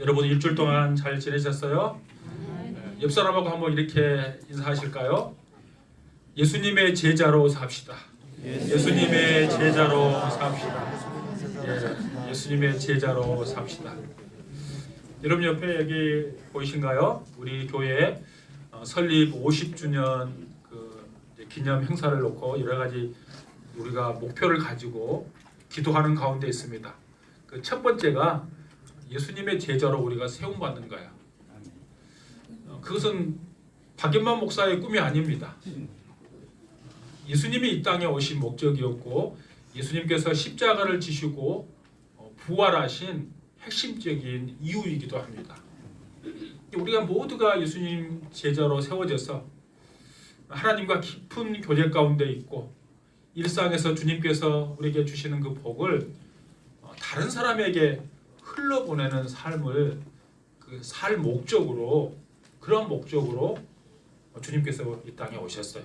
여러분 일주일 동안 잘 지내셨어요? 네, 옆 사람하고 한번 이렇게 인사하실까요? 예수님의 제자로 삽시다. 예수님의 제자로 삽시다. 예, 예수님의 제자로 삽시다. 여러분 옆에 여기 보이신가요? 우리 교회 어, 설립 50주년 그 기념 행사를 놓고 여러 가지 우리가 목표를 가지고 기도하는 가운데 있습니다. 그 첫 번째가 예수님의 제자로 우리가 세움 받는 거야. 어, 그것은 박연만 목사의 꿈이 아닙니다. 예수님이 이 땅에 오신 목적이었고 예수님께서 십자가를 지시고 어, 부활하신 핵심적인 이유이기도 합니다. 우리가 모두가 예수님 제자로 세워져서 하나님과 깊은 교제 가운데 있고 일상에서 주님께서 우리에게 주시는 그 복을 어, 다른 사람에게 흘러보내는 삶을 그 살 목적으로 그런 목적으로 주님께서 이 땅에 오셨어요.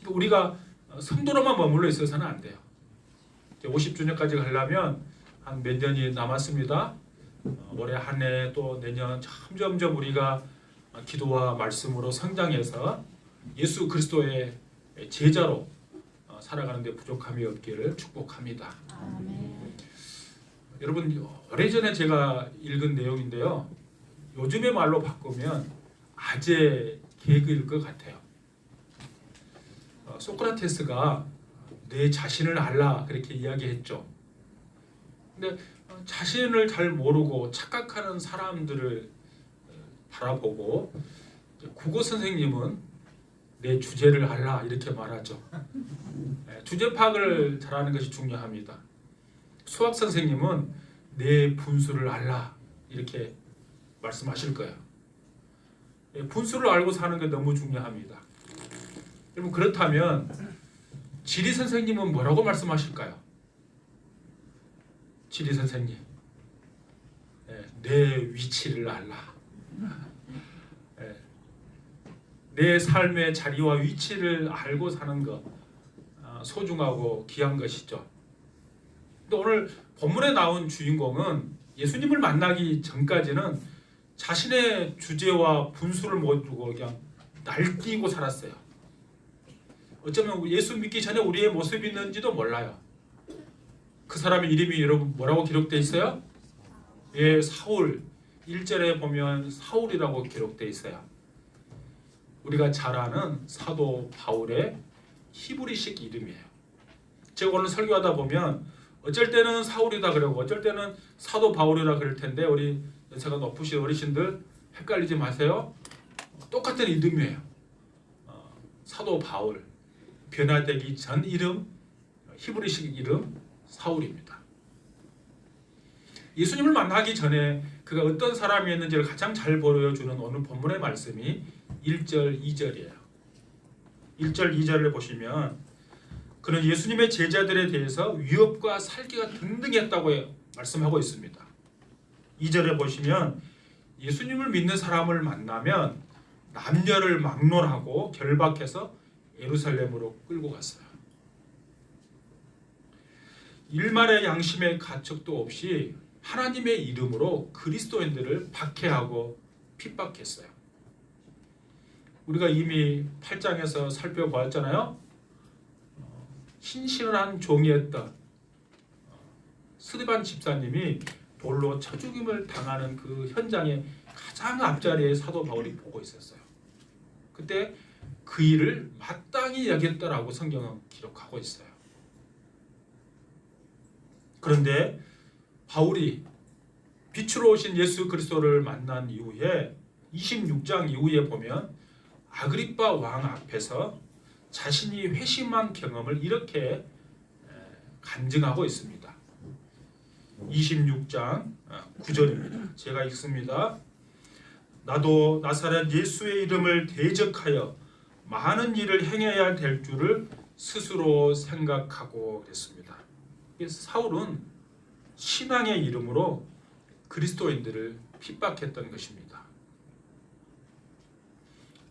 그러니까 우리가 성도로만 머물러 있어서는 안 돼요. 50주년까지 가려면 한 몇 년이 남았습니다. 어, 올해 한 해 또 내년 점점점 우리가 기도와 말씀으로 성장해서 예수 그리스도의 제자로 어, 살아가는데 부족함이 없기를 축복합니다. 여러분 오래전에 제가 읽은 내용인데요. 요즘의 말로 바꾸면 아재 개그일 것 같아요. 어, 소크라테스가 내 자신을 알라 그렇게 이야기했죠. 근데 어, 자신을 잘 모르고 착각하는 사람들을 어, 바라보고 국어 선생님은 내 주제를 알라 이렇게 말하죠. 네, 주제 파악을 잘하는 것이 중요합니다. 수학 선생님은 내 분수를 알라 이렇게 말씀하실 거예요. 예, 분수를 알고 사는 게 너무 중요합니다. 여러분 그렇다면 지리 선생님은 뭐라고 말씀하실까요? 지리 선생님, 예, 내 위치를 알라. 예, 내 삶의 자리와 위치를 알고 사는 것 아, 소중하고 귀한 것이죠. 근데 오늘 본문에 나온 주인공은 예수님을 만나기 전까지는 자신의 주제와 분수를 모르고 그냥 날뛰고 살았어요. 어쩌면 예수 믿기 전에 우리의 모습이 있는지도 몰라요. 그 사람의 이름이 여러분 뭐라고 기록돼 있어요? 예, 사울. 1절에 보면 사울이라고 기록돼 있어요. 우리가 잘 아는 사도 바울의 히브리식 이름이에요. 제가 오늘 설교하다 보면 어쩔 때는 사울이다 그러고 어쩔 때는 사도 바울이라 그럴 텐데 우리 연세가 높으신 어르신들 헷갈리지 마세요. 똑같은 이름이에요. 어, 사도 바울 변화되기 전 이름 히브리식 이름 사울입니다. 예수님을 만나기 전에 그가 어떤 사람이었는지를 가장 잘 보여주는 오늘 본문의 말씀이 1절 2절이에요. 1절 2절을 보시면 그는 예수님의 제자들에 대해서 위협과 살기가 등등했다고 말씀하고 있습니다. 2절에 보시면 예수님을 믿는 사람을 만나면 남녀를 막론하고 결박해서 예루살렘으로 끌고 갔어요. 일말의 양심의 가책도 없이 하나님의 이름으로 그리스도인들을 박해하고 핍박했어요. 우리가 이미 8장에서 살펴보았잖아요. 신실한 종이었던 스리반 집사님이 돌로 쳐 죽임을 당하는 그 현장의 가장 앞자리에 사도 바울이 보고 있었어요. 그때 그 일을 마땅히 여겼다라고 성경은 기록하고 있어요. 그런데 바울이 빛으로 오신 예수 그리스도를 만난 이후에 26장 이후에 보면 아그리파 왕 앞에서 자신이 회심한 경험을 이렇게 간증하고 있습니다. 26장 9절입니다. 제가 읽습니다. 나도 나사렛 예수의 이름을 대적하여 많은 일을 행해야 될 줄을 스스로 생각하고 그랬습니다. 사울은 신앙의 이름으로 그리스도인들을 핍박했던 것입니다.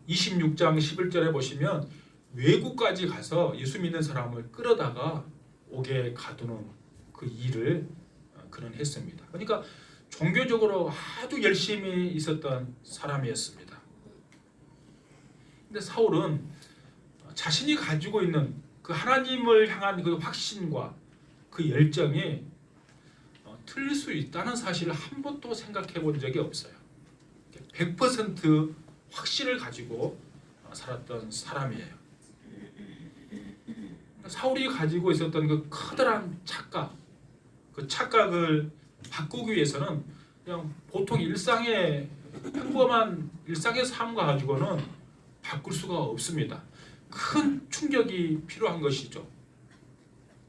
26장 11절에 보시면 외국까지 가서 예수 믿는 사람을 끌어다가 옥에 가두는 그 일을 그는 했습니다. 그러니까 종교적으로 아주 열심히 있었던 사람이었습니다. 근데 사울은 자신이 가지고 있는 그 하나님을 향한 그 확신과 그 열정이 어, 틀릴 수 있다는 사실을 한 번도 생각해 본 적이 없어요. 100% 확신을 가지고 어, 살았던 사람이에요. 사울이 가지고 있었던 그 커다란 착각, 그 착각을 바꾸기 위해서는 그냥 보통 일상의 평범한 일상의 삶과 가지고는 바꿀 수가 없습니다. 큰 충격이 필요한 것이죠.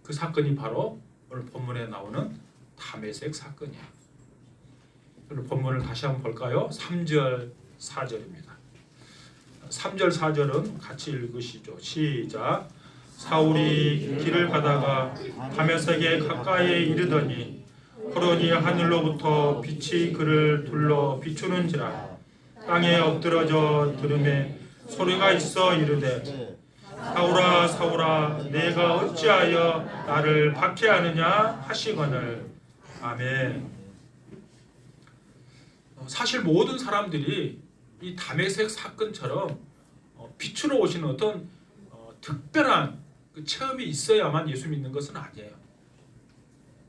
그 사건이 바로 오늘 본문에 나오는 다메섹 사건이에요. 오늘 본문을 다시 한번 볼까요? 3절 4절입니다. 3절 4절은 같이 읽으시죠. 시작. 사울이 길을 가다가 다메섹에 가까이에 이르더니 호련히 하늘로부터 빛이 그를 둘러 비추는지라 땅에 엎드러져 들음에 소리가 있어 이르되 사울아 사울아 내가 어찌하여 나를 박해하느냐 하시거늘. 아멘. 어, 사실 모든 사람들이 이 다메섹 사건처럼 어, 비추러 오시는 어떤 어, 특별한 그 체험이 있어야만 예수 믿는 것은 아니에요.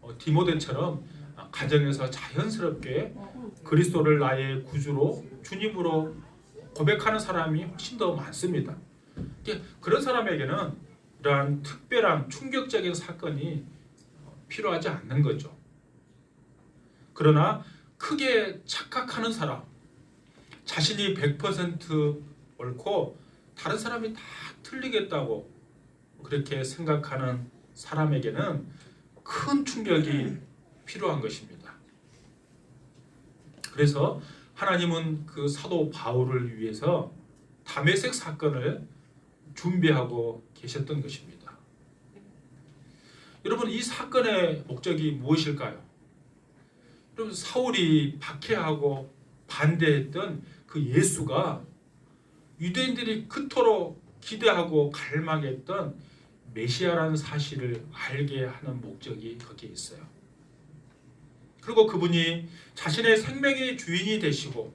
어, 디모데처럼 아, 가정에서 자연스럽게 그리스도를 나의 구주로 주님으로 고백하는 사람이 훨씬 더 많습니다. 그런 사람에게는 이러한 특별한 충격적인 사건이 어, 필요하지 않는 거죠. 그러나 크게 착각하는 사람, 자신이 100% 옳고 다른 사람이 다 틀리겠다고 그렇게 생각하는 사람에게는 큰 충격이 필요한 것입니다. 그래서 하나님은 그 사도 바울을 위해서 다메섹 사건을 준비하고 계셨던 것입니다. 여러분 이 사건의 목적이 무엇일까요? 여러분 사울이 박해하고 반대했던 그 예수가 유대인들이 그토록 기대하고 갈망했던 메시아라는 사실을 알게 하는 목적이 거기에 있어요. 그리고 그분이 자신의 생명의 주인이 되시고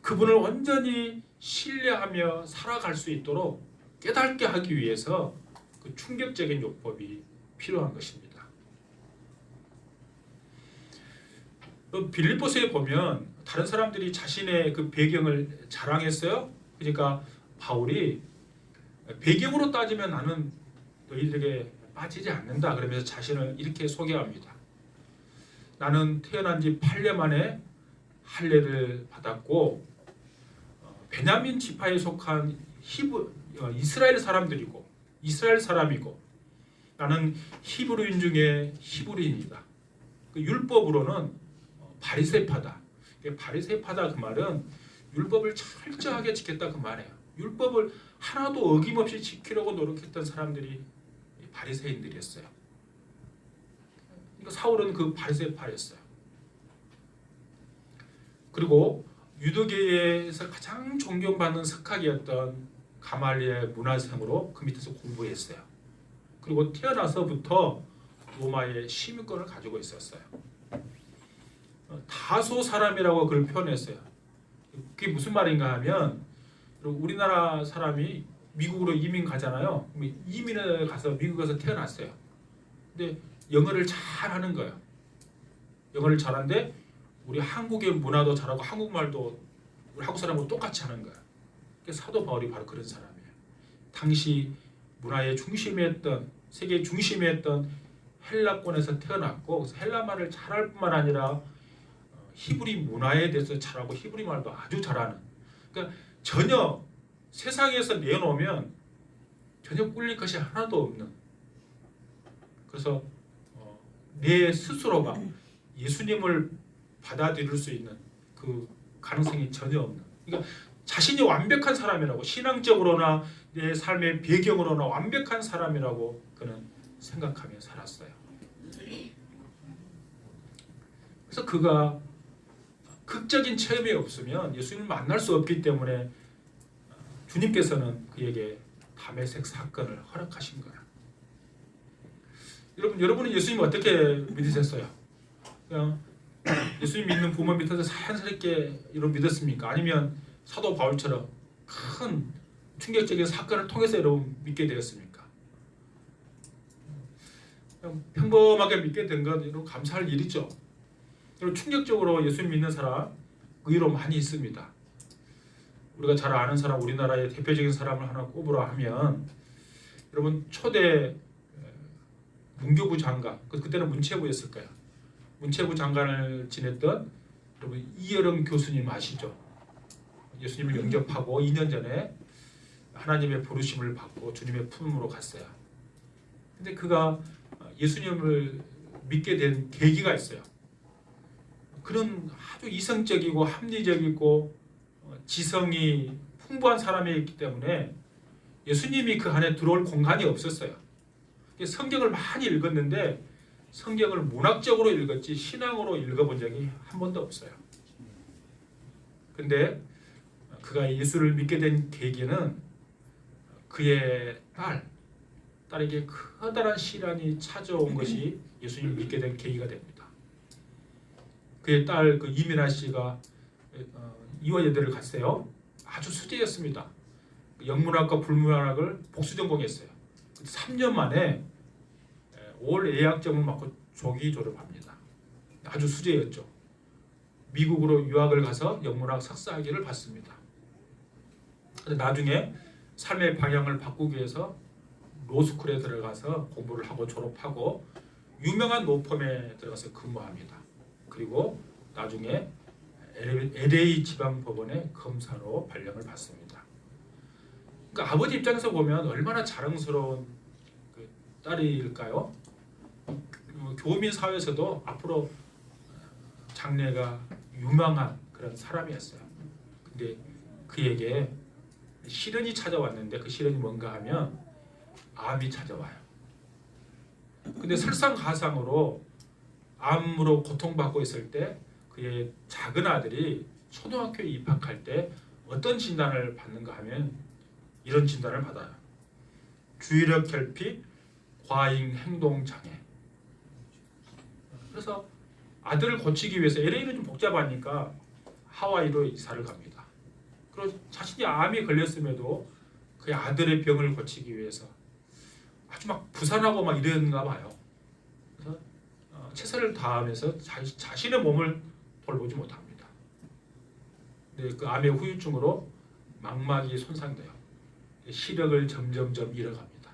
그분을 온전히 신뢰하며 살아갈 수 있도록 깨닫게 하기 위해서 그 충격적인 요법이 필요한 것입니다. 어, 빌립보서에 보면 다른 사람들이 자신의 그 배경을 자랑했어요. 그러니까 바울이 배경으로 따지면 나는 너희들에게 빠지지 않는다. 그러면서 자신을 이렇게 소개합니다. 나는 태어난 지 8년 만에 할례를 받았고 어, 베냐민 지파에 속한 히브 어, 이스라엘 사람들이고 이스라엘 사람이고 나는 히브리인 중에 히브리인이다. 그 율법으로는 어, 바리새파다. 바리새파다 그 말은 율법을 철저하게 지켰다 그 말이에요. 율법을 하나도 어김없이 지키려고 노력했던 사람들이 바리새인들이었어요. 그러니까 사울은 그 바리새파였어요. 그리고 유대계에서 가장 존경받는 석학이었던 가말리의 문화생으로 그 밑에서 공부했어요. 그리고 태어나서부터 로마의 시민권을 가지고 있었어요. 어, 다소 사람이라고 그걸 표현했어요. 그게 무슨 말인가 하면 우리나라 사람이 미국으로 이민 가잖아요. 이민을 가서 미국에서 태어났어요. 근데 영어를 잘하는 거예요. 영어를 잘하는데 우리 한국의 문화도 잘하고 한국말도 우리 한국 사람하고 똑같이 하는 거예요. 사도 바울이 바로 그런 사람이에요. 당시 문화의 중심에 했던 세계 중심에 했던 헬라권에서 태어났고 헬라말을 잘할 뿐만 아니라 어, 히브리 문화에 대해서 잘하고 히브리 말도 아주 잘하는. 그러니까 전혀 세상에서 내놓으면 전혀 꿀릴 것이 하나도 없는. 그래서 어, 내 스스로가 예수님을 받아들일 수 있는 그 가능성이 전혀 없는. 그러니까 자신이 완벽한 사람이라고 신앙적으로나 내 삶의 배경으로나 완벽한 사람이라고 그는 생각하며 살았어요. 그래서 그가 극적인 체험이 없으면 예수님을 만날 수 없기 때문에 주님께서는 그에게 담에색 사건을 허락하신 거야. 여러분, 여러분은 예수님 어떻게 믿으셨어요? 그냥 예수님 믿는 부모 밑에서 자연스럽게 이런 믿었습니까? 아니면 사도 바울처럼 큰 충격적인 사건을 통해서 여러분 믿게 되었습니까? 평범하게 믿게 된 건 여러분 감사할 일이죠. 여러분 충격적으로 예수님 믿는 사람 의외로 많이 있습니다. 우리가 잘 아는 사람 우리나라의 대표적인 사람을 하나 꼽으라 하면 여러분 초대 에, 문교부 장관 그- 그때는 문체부였을 거야. 문체부 장관을 지냈던 여러분 이여름 교수님 아시죠? 예수님을 영접하고 2년 전에 하나님의 부르심을 받고 주님의 품으로 갔어요. 근데 그가 예수님을 믿게 된 계기가 있어요. 그는 아주 이성적이고 합리적이고 어, 지성이 풍부한 사람이었기 때문에 예수님이 그 안에 들어올 공간이 없었어요. 성경을 많이 읽었는데 성경을 문학적으로 읽었지 신앙으로 읽어본 적이 한 번도 없어요. 근데 그가 예수를 믿게 된 계기는 그의 딸, 딸에게 커다란 시련이 찾아온 것이 예수님을 믿게 된 계기가 됩니다. 그의 딸 그 이민아 씨가 어, 이화여대를 갔어요. 아주 수재였습니다. 영문학과 불문학을 복수 전공했어요. 3년 만에 올 예약점을 맡고 조기 졸업합니다. 아주 수재였죠. 미국으로 유학을 가서 영문학 석사 학위를 받습니다. 근데 나중에 삶의 방향을 바꾸기 위해서 로스쿨에 들어가서 공부를 하고 졸업하고 유명한 로펌에 들어가서 근무합니다. 그리고 나중에 LA 지방 법원의 검사로 발령을 받습니다. 그러니까 아버지 입장에서 보면 얼마나 자랑스러운 그 딸일까요? 그 교민 사회에서도 앞으로 장래가 유망한 그런 사람이었어요. 근데 그에게 시련이 찾아왔는데 그 시련이 뭔가 하면 암이 찾아와요. 근데 설상가상으로 암으로 고통받고 있을 때 그의 작은 아들이 초등학교에 입학할 때 어떤 진단을 받는가 하면 이런 진단을 받아요. 주의력 결핍, 과잉 행동 장애. 그래서 아들을 고치기 위해서 LA는 좀 복잡하니까 하와이로 이사를 갑니다. 그리고 자신이 암이 걸렸음에도 그 아들의 병을 고치기 위해서 아주 막 부산하고 막 이런가 봐요. 최선을 다하면서 자, 자신의 몸을 돌보지 못합니다. 그 암의 후유증으로 망막이 손상돼요. 시력을 점점점 잃어갑니다.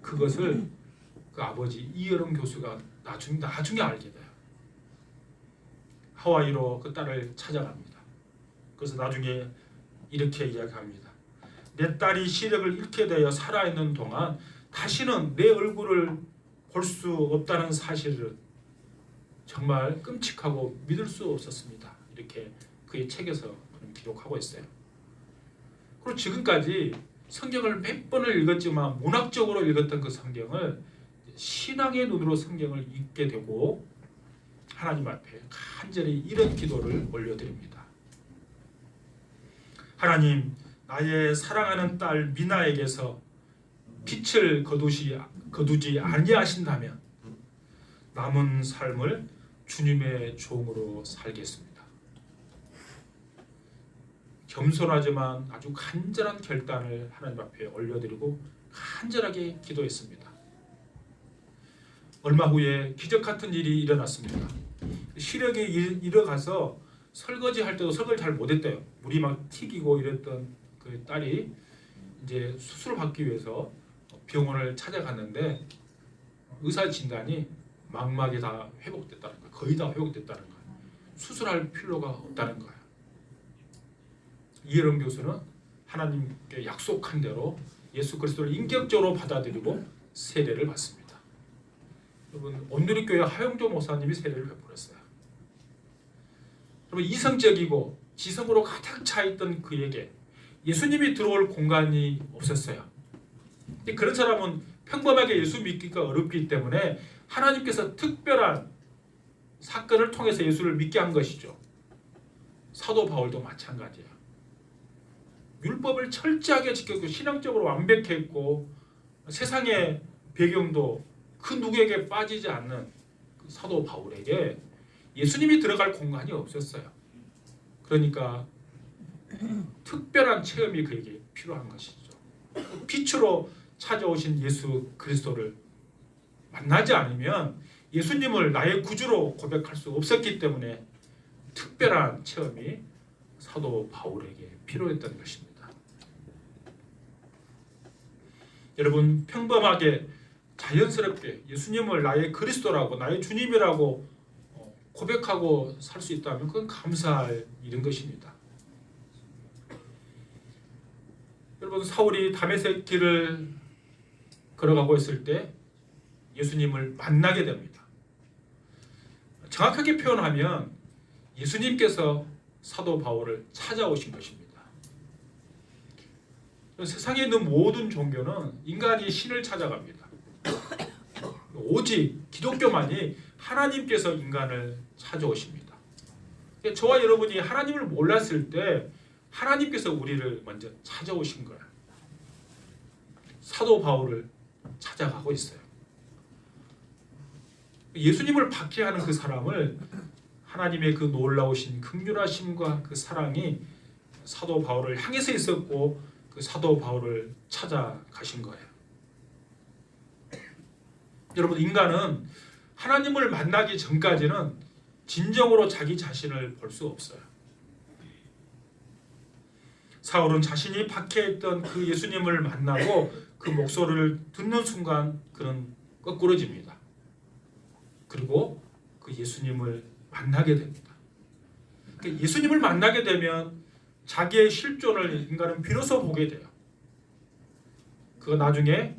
그것을 그 아버지 이여름 교수가 나중 나중에 알게 돼요. 하와이로 그 딸을 찾아갑니다. 그래서 나중에 이렇게 이야기합니다. 내 딸이 시력을 잃게 되어 살아있는 동안 다시는 내 얼굴을 볼 수 없다는 사실을 정말 끔찍하고 믿을 수 없었습니다. 이렇게 그의 책에서 기록하고 있어요. 그리고 지금까지 성경을 몇 번을 읽었지만 문학적으로 읽었던 그 성경을 신앙의 눈으로 성경을 읽게 되고 하나님 앞에 간절히 이런 기도를 올려드립니다. 하나님, 나의 사랑하는 딸 미나에게서 빛을 거두시 거두지 아니하신다면 남은 삶을 주님의 종으로 살겠습니다. 겸손하지만 아주 간절한 결단을 하나님 앞에 올려드리고 간절하게 기도했습니다. 얼마 후에 기적 같은 일이 일어났습니다. 시력이 잃어가서 설거지 할 때도 설거지 잘 못했대요. 물이 막 튀기고 이랬던 그 딸이 이제 수술을 받기 위해서 병원을 찾아갔는데 의사 진단이 망막이 다 회복됐다는 거예요. 거의 다 회복됐다는 거예요. 수술할 필요가 없다는 거예요. 이혜령 교수는 하나님께 약속한 대로 예수 그리스도를 인격적으로 받아들이고 세례를 받습니다. 여러분 온누리교회 하영조 목사님이 세례를 베풀었어요. 여러분 이성적이고 지성으로 가득 차 있던 그에게 예수님이 들어올 공간이 없었어요. 그런 사람은 평범하게 예수 믿기가 어렵기 때문에 하나님께서 특별한 사건을 통해서 예수를 믿게 한 것이죠. 사도 바울도 마찬가지예요. 율법을 철저하게 지켰고 신앙적으로 완벽했고 세상의 배경도 그 누구에게 빠지지 않는 그 사도 바울에게 예수님이 들어갈 공간이 없었어요. 그러니까 특별한 체험이 그에게 필요한 것이죠. 빛으로 찾아오신 예수 그리스도를 만나지 않으면 예수님을 나의 구주로 고백할 수 없었기 때문에 특별한 체험이 사도 바울에게 필요했던 것입니다. 여러분 평범하게 자연스럽게 예수님을 나의 그리스도라고 나의 주님이라고 어, 고백하고 살 수 있다면 그건 감사할 일인 것입니다. 여러분 사울이 다메섹 길을 걸어가고 있을 때 예수님을 만나게 됩니다. 정확하게 표현하면 예수님께서 사도 바울을 찾아오신 것입니다. 세상에 있는 모든 종교는 인간이 신을 찾아갑니다. 오직 기독교만이 하나님께서 인간을 찾아오십니다. 저와 여러분이 하나님을 몰랐을 때 하나님께서 우리를 먼저 찾아오신 거예요. 사도 바울을 찾아가고 있어요. 예수님을 박해하는 그 사람을 하나님의 그 놀라우신 극률하심과 그 사랑이 사도 바울을 향해서 있었고 그 사도 바울을 찾아가신 거예요. 여러분 인간은 하나님을 만나기 전까지는 진정으로 자기 자신을 볼 수 없어요. 사울은 자신이 박해했던 그 예수님을 만나고 그 목소리를 듣는 순간 그는 거꾸러집니다. 그리고 그 예수님을 만나게 됩니다. 그 예수님을 만나게 되면 자기의 실존을 인간은 비로소 보게 돼요. 그 나중에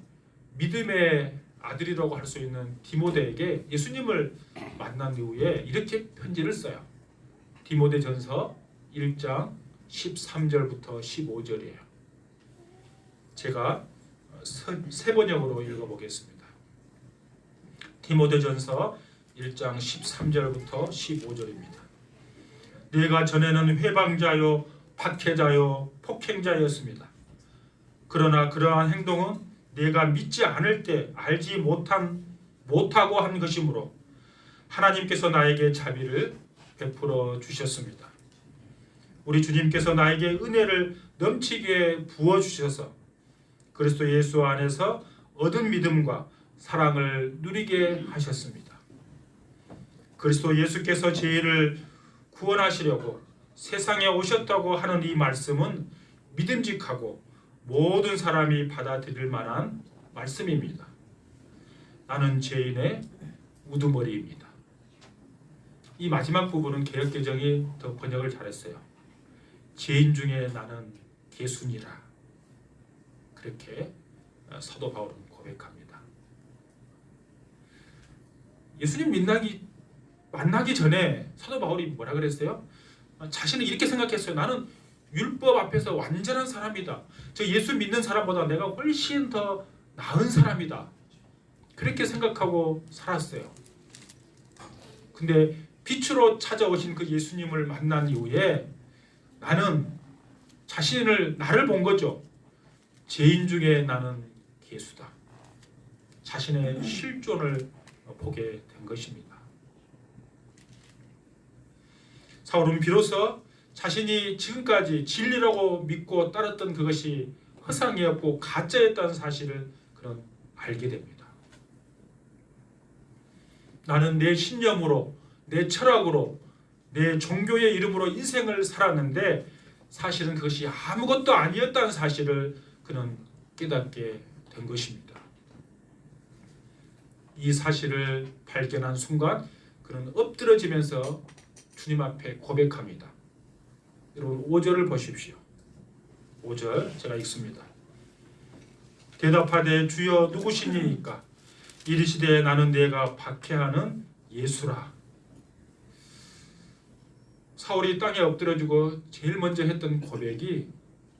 믿음의 아들이라고 할 수 있는 디모데에게 예수님을 만난 이후에 이렇게 편지를 써요. 디모데전서 1장 13절부터 15절이에요. 제가 세 번역으로 읽어보겠습니다. 디모데전서 1장 13절부터 15절입니다. 내가 전에는 회방자요 박해자요 폭행자였습니다. 그러나 그러한 행동은 내가 믿지 않을 때 알지 못한 못하고 한 것이므로 하나님께서 나에게 자비를 베풀어 주셨습니다. 우리 주님께서 나에게 은혜를 넘치게 부어 주셔서 그리스도 예수 안에서 얻은 믿음과 사랑을 누리게 하셨습니다. 그리스도 예수께서 죄를 구원하시려고 세상에 오셨다고 하는 이 말씀은 믿음직하고 모든 사람이 받아들일 만한 말씀입니다. 나는 죄인의 우두머리입니다. 이 마지막 부분은 개혁개정이 더 번역을 잘했어요. 죄인 중에 나는 개순이라 그렇게 사도 바울은 고백합니다. 예수님 만나기 만나기 전에 사도 바울이 뭐라 그랬어요? 자신은 이렇게 생각했어요. 나는 율법 앞에서 완전한 사람이다. 저 예수 믿는 사람보다 내가 훨씬 더 나은 사람이다. 그렇게 생각하고 살았어요. 근데 빛으로 찾아오신 그 예수님을 만난 이후에 나는 자신을 나를 본 거죠. 죄인 중에 나는 개수다. 자신의 실존을 보게 된 것입니다. 사울은 비로소 자신이 지금까지 진리라고 믿고 따랐던 그것이 허상이었고 가짜였다는 사실을 그는 알게 됩니다. 나는 내 신념으로, 내 철학으로, 내 종교의 이름으로 인생을 살았는데 사실은 그것이 아무것도 아니었다는 사실을 그는 깨닫게 된 것입니다. 이 사실을 발견한 순간 그는 엎드러지면서 주님 앞에 고백합니다. 여러분 5절을 보십시오. 5절 제가 읽습니다. 대답하되 주여 누구시니까 이르시되 나는 내가 박해하는 예수라. 사울이 땅에 엎드려지고 제일 먼저 했던 고백이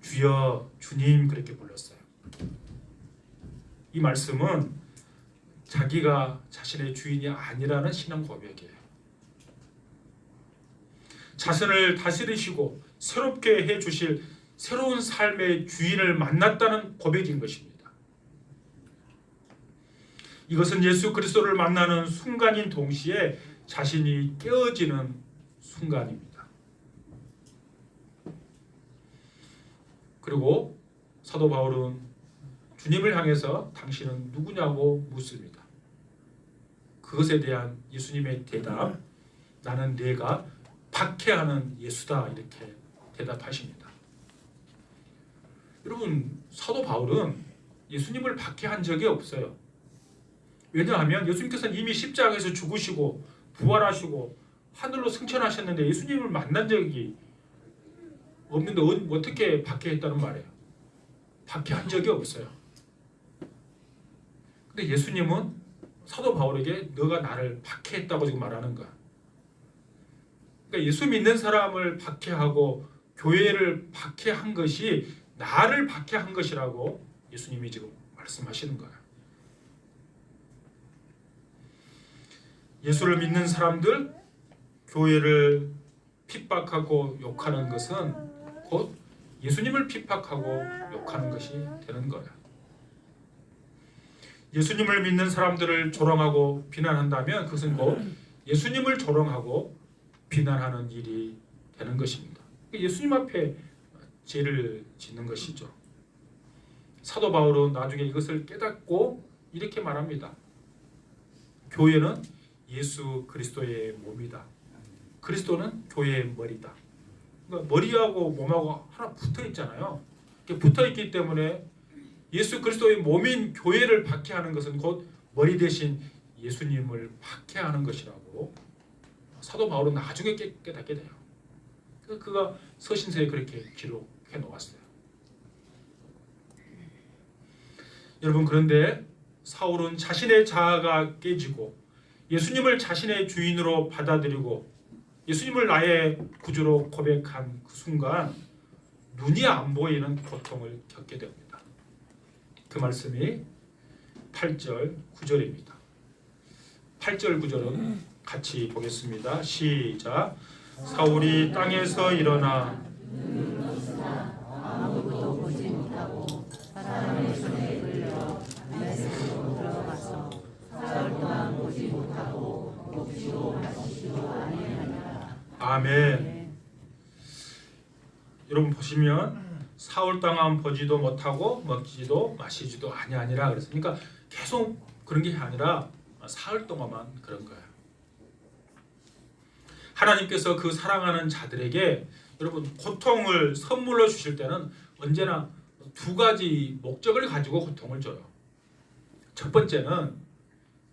주여 주님 그렇게 불렀어요. 이 말씀은 자기가 자신의 주인이 아니라는 신앙 고백이에요. 자신을 다스리시고 새롭게 해 주실 새로운 삶의 주인을 만났다는 고백인 것입니다. 이것은 예수 그리스도를 만나는 순간인 동시에 자신이 깨어지는 순간입니다. 그리고 사도 바울은 주님을 향해서 당신은 누구냐고 묻습니다. 그것에 대한 예수님의 대답, 나는 내가 박해하는 예수다 이렇게 대답하십니다. 여러분 사도 바울은 예수님을 박해한 적이 없어요. 왜냐하면 예수님께서는 이미 십자가에서 죽으시고 부활하시고 하늘로 승천하셨는데 예수님을 만난 적이 없는데 어- 어떻게 박해했다는 말이에요? 박해한 적이 없어요. 근데 예수님은 사도 바울에게 너가 나를 박해했다고 지금 말하는 거야. 그러니까 예수 믿는 사람을 박해하고 교회를 박해한 것이 나를 박해한 것이라고 예수님이 지금 말씀하시는 거예요. 예수를 믿는 사람들 교회를 핍박하고 욕하는 것은 곧 예수님을 핍박하고 욕하는 것이 되는 거예요. 예수님을 믿는 사람들을 조롱하고 비난한다면 그것은 곧 예수님을 조롱하고 비난하는 일이 되는 것입니다. 예수님 앞에 죄를 짓는 것이죠. 사도 바울은 나중에 이것을 깨닫고 이렇게 말합니다. 교회는 예수 그리스도의 몸이다. 그리스도는 교회의 머리다. 그러니까 머리하고 몸하고 하나 붙어 있잖아요. 붙어 있기 때문에 예수 그리스도의 몸인 교회를 박해하는 것은 곧 머리 대신 예수님을 박해하는 것이라고 사도 바울은 나중에 깨, 깨닫게 돼요. 그 그가 서신서에 그렇게 기록해 놓았어요. 여러분 그런데 사울은 자신의 자아가 깨지고 예수님을 자신의 주인으로 받아들이고 예수님을 나의 구주로 고백한 그 순간 눈이 안 보이는 고통을 겪게 됩니다. 그 말씀이 8절 9절입니다. 8절 9절은 같이 보겠습니다. 시작. 사울이 땅에서 일어나. 아멘. 여러분 보시면 사울 땅한 보지도 못하고 먹지도 마시지도 아니하니라 그랬으니까 계속 그런 게 아니라 사흘 동안만 그런 거예요. 하나님께서 그 사랑하는 자들에게 여러분 고통을 선물로 주실 때는 언제나 두 가지 목적을 가지고 고통을 줘요. 첫 번째는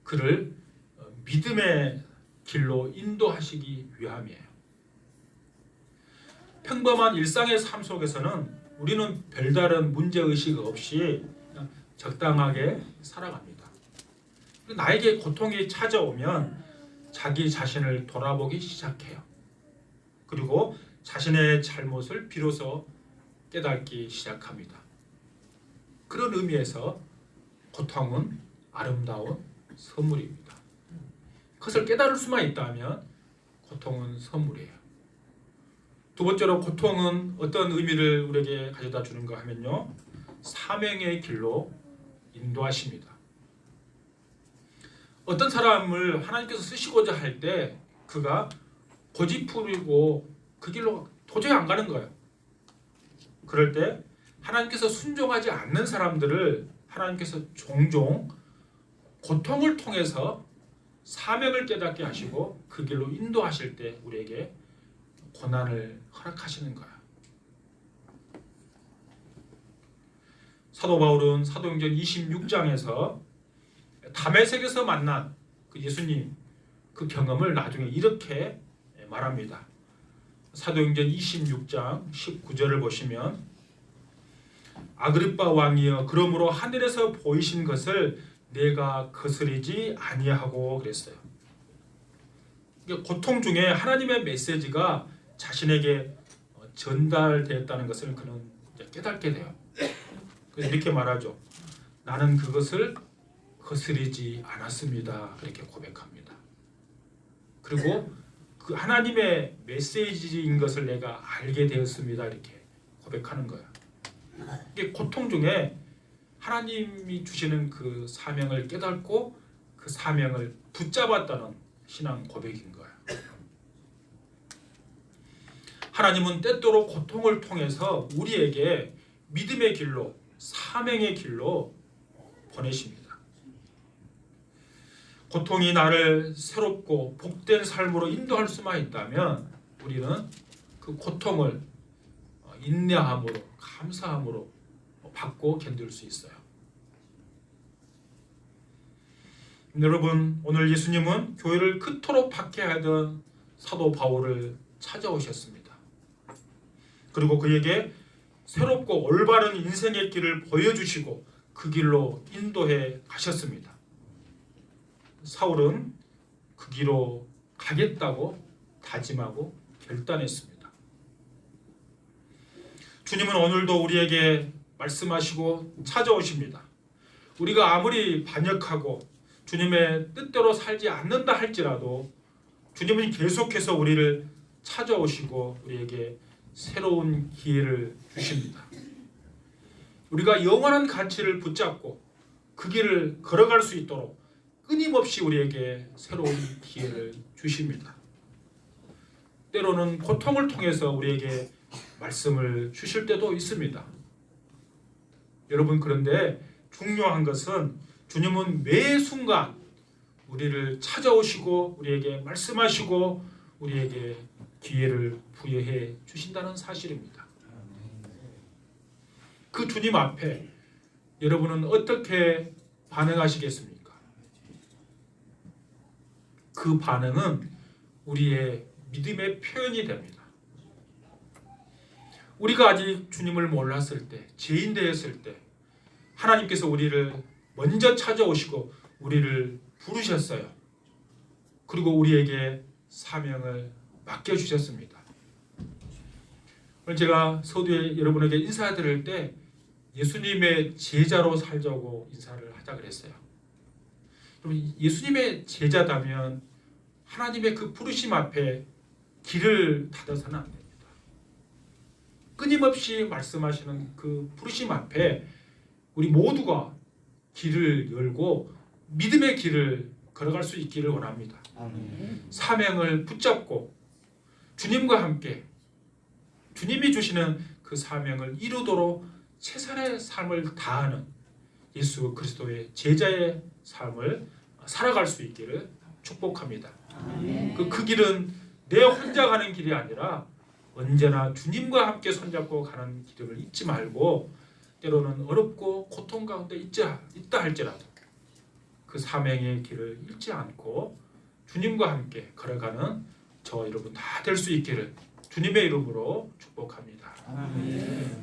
그를 어, 믿음의 길로 인도하시기 위함이에요. 평범한 일상의 삶 속에서는 우리는 별다른 문제 의식 없이 적당하게 살아갑니다. 나에게 고통이 찾아오면 자기 자신을 돌아보기 시작해요. 그리고 자신의 잘못을 비로소 깨닫기 시작합니다. 그런 의미에서 고통은 아름다운 선물입니다. 그것을 깨달을 수만 있다면 고통은 선물이에요. 두 번째로 고통은 어떤 의미를 우리에게 가져다 주는가 하면요. 사명의 길로 인도하십니다. 어떤 사람을 하나님께서 쓰시고자 할 때 그가 고집부리고 그 길로 도저히 안 가는 거예요. 그럴 때 하나님께서 순종하지 않는 사람들을 하나님께서 종종 고통을 통해서 사명을 깨닫게 하시고 그 길로 인도하실 때 우리에게 고난을 허락하시는 거야. 사도 바울은 사도행전 26장에서 담에색에서 만난 그 예수님 그 경험을 나중에 이렇게 말합니다. 사도행전 26장 19절을 보시면 아그리빠 왕이여 그러므로 하늘에서 보이신 것을 내가 거스리지 아니하고 그랬어요. 고통 중에 하나님의 메시지가 자신에게 어, 전달되었다는 것을 그는 깨닫게 돼요. 이렇게 말하죠. 나는 그것을 거스리지 않았습니다. 그렇게 고백합니다. 그리고 그 하나님의 메시지인 것을 내가 알게 되었습니다. 이렇게 고백하는 거예요. 이게 고통 중에 하나님이 주시는 그 사명을 깨닫고 그 사명을 붙잡았다는 신앙 고백인 거예요. 하나님은 때때로 고통을 통해서 우리에게 믿음의 길로 사명의 길로 보내십니다. 고통이 나를 새롭고 복된 삶으로 인도할 수만 있다면 우리는 그 고통을 어, 인내함으로 감사함으로 받고 견딜 수 있어요. 여러분 오늘 예수님은 교회를 그토록 박해하던 사도 바울을 찾아오셨습니다. 그리고 그에게 새롭고 올바른 인생의 길을 보여주시고 그 길로 인도해 가셨습니다. 사울은 그 길로 가겠다고 다짐하고 결단했습니다. 주님은 오늘도 우리에게 말씀하시고 찾아오십니다. 우리가 아무리 반역하고 주님의 뜻대로 살지 않는다 할지라도 주님은 계속해서 우리를 찾아오시고 우리에게 새로운 기회를 주십니다. 우리가 영원한 가치를 붙잡고 그 길을 걸어갈 수 있도록 끊임없이 우리에게 새로운 기회를 주십니다. 때로는 고통을 통해서 우리에게 말씀을 주실 때도 있습니다. 여러분 그런데 중요한 것은 주님은 매 순간 우리를 찾아오시고 우리에게 말씀하시고 우리에게 기회를 부여해 주신다는 사실입니다. 그 주님 앞에 여러분은 어떻게 반응하시겠습니까? 그 반응은 우리의 믿음의 표현이 됩니다. 우리가 아직 주님을 몰랐을 때, 죄인 되었을 때, 하나님께서 우리를 먼저 찾아오시고 우리를 부르셨어요. 그리고 우리에게 사명을 맡겨 주셨습니다. 오늘 제가 서두에 여러분에게 인사드릴 때 예수님의 제자로 살자고 인사를 하자 그랬어요. 예수님의 제자다면 하나님의 그 부르심 앞에 길을 닫아서는 안 됩니다. 끊임없이 말씀하시는 그 부르심 앞에 우리 모두가 길을 열고 믿음의 길을 걸어갈 수 있기를 원합니다. 사명을 붙잡고 주님과 함께 주님이 주시는 그 사명을 이루도록 최선의 삶을 다하는 예수 그리스도의 제자의 삶을 살아갈 수 있기를 축복합니다. 그, 그 길은 내 혼자 가는 길이 아니라 언제나 주님과 함께 손잡고 가는 길을 잊지 말고 때로는 어렵고 고통 가운데 있자, 있다 할지라도 그 사명의 길을 잃지 않고 주님과 함께 걸어가는 저 여러분 다 될 수 있기를 주님의 이름으로 축복합니다.